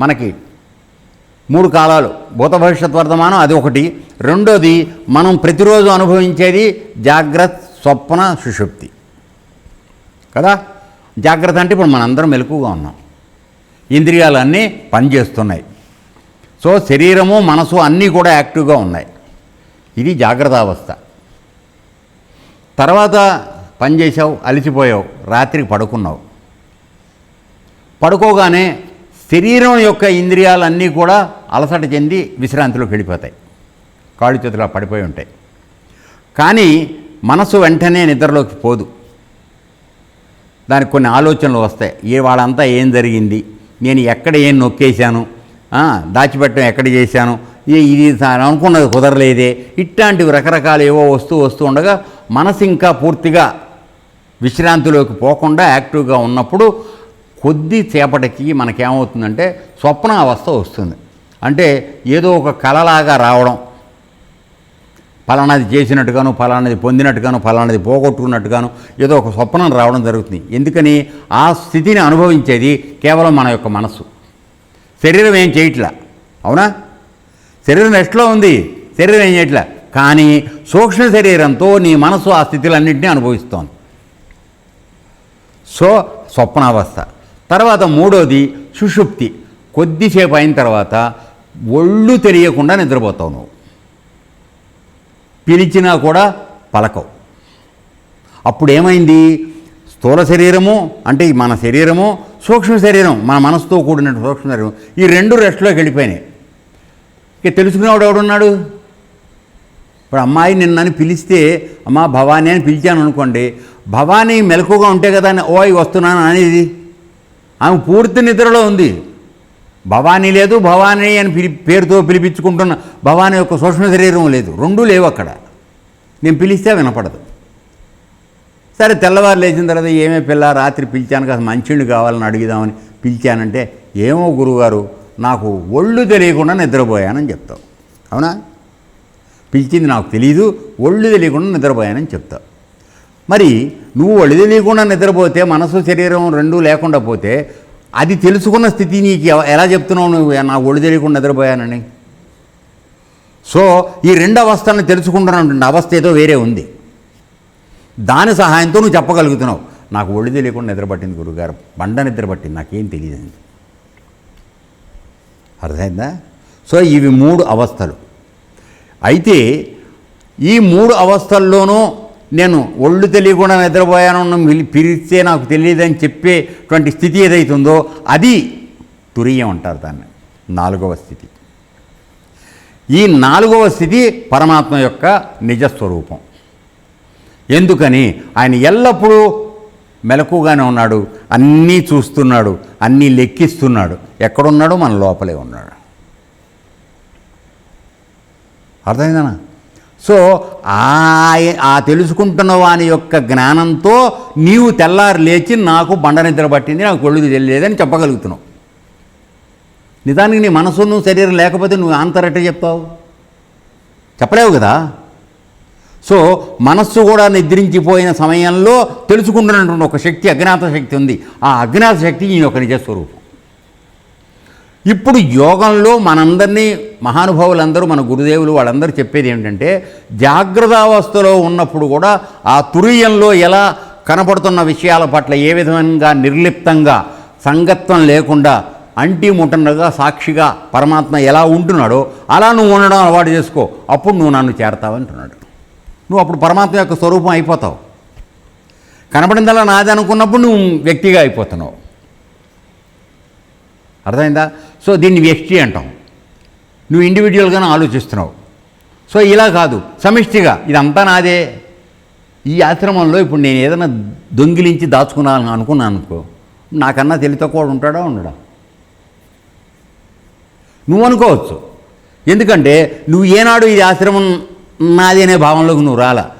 మనకి మూడు కాలాలు భూత భవిష్యత్ వర్తమానం అది ఒకటి. రెండోది మనం ప్రతిరోజు అనుభవించేది జాగ్రత్త స్వప్న సుషుప్తి. కదా? జాగ్రత్త అంటే ఇప్పుడు మనందరం మెలకుగా ఉన్నాం. ఇంద్రియాలన్నీ పనిచేస్తున్నాయి. సో శరీరము మనసు అన్నీ కూడా యాక్టివ్గా ఉన్నాయి. ఇది జాగ్రత్త అవస్థ తర్వాత పని చేసావు అలసిపోయావు రాత్రికి పడుకున్నావు. పడుకోగానే శరీరం యొక్క ఇంద్రియాలన్నీ కూడా అలసట చెంది విశ్రాంతిలోకి వెళ్ళిపోతాయి. కాళ్ళు చేతులు పడిపోయి ఉంటాయి. కానీ మనసు వెంటనే నిద్రలోకి పోదు. దానికి కొన్ని ఆలోచనలు వస్తాయి. ఏ వాళ్ళంతా ఏం జరిగింది? నేను ఎక్కడ ఏం నొక్కేశాను? దాచిపెట్టడం ఎక్కడ చేశాను? ఇది అనుకున్నది కుదరలేదే. ఇట్లాంటివి రకరకాలు ఏవో వస్తూ వస్తూ ఉండగా మనసు ఇంకా పూర్తిగా విశ్రాంతిలోకి పోకుండా యాక్టివ్గా ఉన్నప్పుడు కొద్ది చేపటికి మనకేమవుతుందంటే స్వప్న అవస్థ వస్తుంది. అంటే ఏదో ఒక కలలాగా రావడం. ఫలానాది చేసినట్టుగాను ఫలానాది పొందినట్టుగాను ఫలానాది పోగొట్టుకున్నట్టుగాను ఏదో ఒక స్వప్నం రావడం జరుగుతుంది. ఎందుకని? ఆ స్థితిని అనుభవించేది కేవలం మన యొక్క మనస్సు. శరీరం ఏం చేయట్లా? అవునా? శరీరం రెస్ట్లో ఉంది? శరీరం ఏం చేయట్లా? కానీ సూక్ష్మ శరీరంతో నీ మనసు ఆ స్థితులన్నింటినీ అనుభవిస్తోంది. సో స్వప్నావస్థ. తర్వాత మూడోది సుషుప్తి. కొద్దిసేపు అయిన తర్వాత ఒళ్ళు తెలియకుండా నిద్రపోతావు నువ్వు. పిలిచినా కూడా పలకవు. అప్పుడు ఏమైంది స్థూల శరీరము అంటే మన శరీరము సూక్ష్మ శరీరం మన మనసుతో కూడిన సూక్ష్మ శరీరం ఈ రెండు రెస్ట్లోకి వెళ్ళిపోయినాయి. ఇక తెలుసుకునేవాడు ఎవడున్నాడు? ఇప్పుడు అమ్మాయి నిన్నని పిలిస్తే అమ్మా భవానీ అని పిలిచాను అనుకోండి భవానీ మెలకుగా ఉంటే కదా అని, ఓయ్ వస్తున్నాను అనేది? ఆమె పూర్తి నిద్రలో ఉంది. భవానీ లేదు భవానీ అని పిలి పేరుతో పిలిపించుకుంటున్న భవానీ యొక్క సూక్ష్మ శరీరం లేదు. రెండూ లేవు అక్కడ. నేను పిలిస్తే వినపడదు. సరే తెల్లవారు లేచిన తర్వాత ఏమే పిల్ల రాత్రి పిలిచాను కాస్త మంచిళ్ళు కావాలని అడుగుదామని పిలిచానంటే ఏమో గురుగారు నాకు ఒళ్ళు తెలియకుండా నిద్రపోయానని చెప్తావు. అవునా? పిలిచింది నాకు తెలియదు ఒళ్ళు తెలియకుండా నిద్రపోయానని చెప్తావు. మరి నువ్వు ఒళ్ళు తెలియకుండా నిద్రపోతే మనసు శరీరం రెండూ లేకుండా పోతే అది తెలుసుకున్న స్థితి నీకు ఎలా చెప్తున్నావు నువ్వు? నాకు ఒళ్ళు తెలియకుండా నిద్రపోయానని. సో ఈ రెండు అవస్థలను తెలుసుకుంటున్నటువంటి అవస్థ ఏదో వేరే ఉంది. దాని సహాయంతో నువ్వు చెప్పగలుగుతున్నావు. నాకు ఒళ్ళు తెలియకుండా నిద్రపట్టింది గురుగారు. బండ నిద్రపట్టింది నాకేం తెలియదండి. అర్థమైందా? సో ఇవి మూడు అవస్థలు. అయితే ఈ మూడు అవస్థల్లోనూ నేను ఒళ్ళు తెలియకుండా నిద్రపోయాను పిలిస్తే నాకు తెలియదని చెప్పేటువంటి స్థితి ఏదైతుందో అది తురియం అంటారు దాన్ని. నాలుగవ స్థితి. ఈ నాలుగవ స్థితి పరమాత్మ యొక్క నిజస్వరూపం. ఎందుకని? ఆయన ఎల్లప్పుడూ మెలకుగానే ఉన్నాడు అన్నీ చూస్తున్నాడు అన్నీ లెక్కిస్తున్నాడు. ఎక్కడున్నాడో మన లోపలే ఉన్నాడు. అర్థమైందనా? సో ఆ ఆ తెలుసుకుంటున్న వాని యొక్క జ్ఞానంతో నీవు తెల్లారి లేచి నాకు బండ నిద్ర పట్టింది నాకు ఒళ్ళు తెలియలేదని చెప్పగలుగుతున్నావు. నిజానికి నీ మనసు నువ్వు శరీరం లేకపోతే నువ్వు ఆంతరట్ట చెప్తావు? చెప్పలేవు కదా? సో మనస్సు కూడా నిద్రించిపోయిన సమయంలో తెలుసుకుంటున్నటువంటి ఒక శక్తి అజ్ఞాత శక్తి ఉంది. ఆ అజ్ఞాత శక్తి ఈ యొక్క నిజస్వరూపం. ఇప్పుడు యోగంలో మనందరినీ మహానుభావులందరూ మన గురుదేవులు వాళ్ళందరూ చెప్పేది ఏంటంటే జాగ్రత్త అవస్థలో ఉన్నప్పుడు కూడా ఆ తురీయంలో ఎలా కనపడుతున్న విషయాల పట్ల ఏ విధంగా నిర్లిప్తంగా సంగత్వం లేకుండా అంటి ముట్టనగా సాక్షిగా పరమాత్మ ఎలా ఉంటున్నాడో అలా నువ్వు ఉండడం అలవాటు చేసుకో. అప్పుడు నువ్వు నన్ను చేరతావంటున్నాడు నువ్వు అప్పుడు పరమాత్మ యొక్క స్వరూపం అయిపోతావు. కనపడిందల్లా నాది అనుకున్నప్పుడు నువ్వు వ్యక్తిగా అయిపోతున్నావు. అర్థమైందా? సో దీన్ని వ్యక్తి అంటాం. నువ్వు ఇండివిజువల్గానే ఆలోచిస్తున్నావు. సో ఇలా కాదు. సమిష్టిగా. ఇదంతా నాదే. ఈ ఆశ్రమంలో ఇప్పుడు నేను ఏదైనా దొంగిలించి దాచుకున్నాను అనుకున్నాను అనుకో నాకన్నా తెలివి తక్కువ ఉంటాడా ఉండడా? నువ్వు అనుకోవచ్చు. ఎందుకంటే నువ్వు ఏనాడు ఇది ఆశ్రమం నాది అనే భావంలోకి నువ్వు రాలా.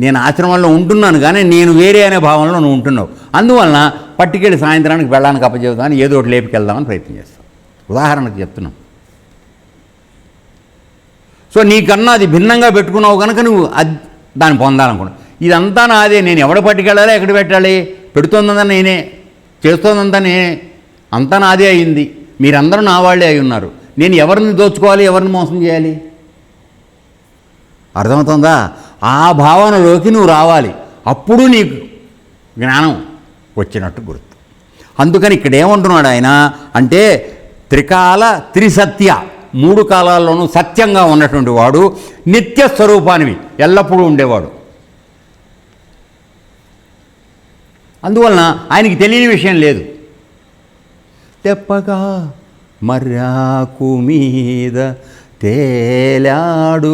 నేను ఆశ్రమంలో ఉంటున్నాను కానీ నేను వేరే అనే భావంలో నువ్వు ఉంటున్నావు. అందువలన పట్టుకెళ్ళి సాయంత్రానికి వెళ్ళడానికి అప్పచెబుతామని ఏదో ఒకటి లేపుకెళ్దామని ప్రయత్నం చేస్తాం. ఉదాహరణకు చెప్తున్నాం. సో నీకన్నా అది భిన్నంగా పెట్టుకున్నావు కనుక నువ్వు అది దాన్ని పొందాలనుకున్నావు. ఇదంతా నాదే. నేను ఎవడ పట్టుకెళ్ళాలి? ఎక్కడ పెట్టాలి? పెడుతోందంతా నేనే. చేస్తోందంతా నేనే. అంతా నాదే అయింది. మీరందరూ నా వాళ్ళే అయి ఉన్నారు. నేను ఎవరిని దోచుకోవాలి? ఎవరిని మోసం చేయాలి? అర్థమవుతుందా? ఆ భావనలోకి నువ్వు రావాలి. అప్పుడు నీకు జ్ఞానం. వచ్చినట్టు గుర్తు. అందుకని ఇక్కడ ఏమంటున్నాడు ఆయన అంటే త్రికాల త్రిసత్య మూడు కాలాల్లోనూ సత్యంగా ఉన్నటువంటి వాడు నిత్య స్వరూపానివి ఎల్లప్పుడూ ఉండేవాడు. అందువలన ఆయనకి తెలియని విషయం లేదు. తెప్పగా మర్యాకు మీద తేలాడువాడు.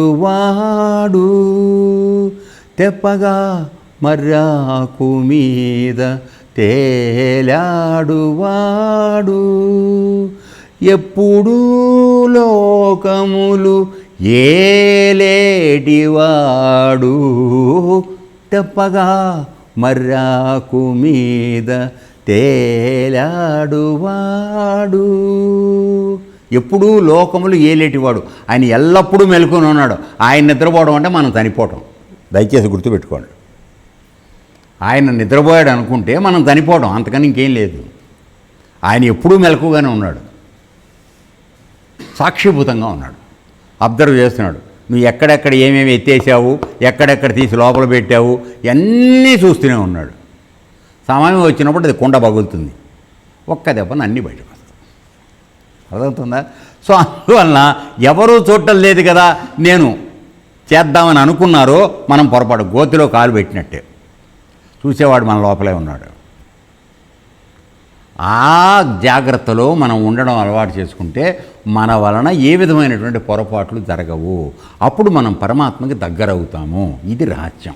తెప్పగా మర్యాకు మీద తేలాడువాడు. ఎప్పుడూ లోకములు ఏలేటివాడు తెప్పగా మర్రాకు మీద తేలాడువాడు. ఎప్పుడూ లోకములు ఏలేటివాడు. ఆయన ఎల్లప్పుడూ మెలుకొని ఉన్నాడు. ఆయన నిద్రపోవడం అంటే మనం చనిపోవటం. దయచేసి గుర్తుపెట్టుకోండి. ఆయన నిద్రపోయాడు అనుకుంటే మనం చనిపోవడం అంతకని ఇంకేం లేదు. ఆయన ఎప్పుడూ మెలకుగానే ఉన్నాడు. సాక్షిభూతంగా ఉన్నాడు. అబ్జర్వ్ చేస్తున్నాడు. నువ్వు ఎక్కడెక్కడ ఏమేమి ఎత్తేసావు ఎక్కడెక్కడ తీసి లోపల పెట్టావు ఇవన్నీ చూస్తూనే ఉన్నాడు. సమయం వచ్చినప్పుడు అది కుండ పగులుతుంది. ఒక్క దెబ్బన అన్నీ బయటకు వస్తాయి అర్థమవుతుందా? సో అందువలన ఎవరూ చూడటం లేదు కదా నేను చేద్దామని అనుకున్నారో మనం పొరపాటు గోతిలో కాలు పెట్టినట్టే. చూసేవాడు మన లోపలే ఉన్నాడు. ఆ జాగ్రత్తలో మనం ఉండడం అలవాటు చేసుకుంటే మన వలన ఏ విధమైనటువంటి పొరపాట్లు జరగవు. అప్పుడు మనం పరమాత్మకి దగ్గరవుతాము. ఇది రహస్యం.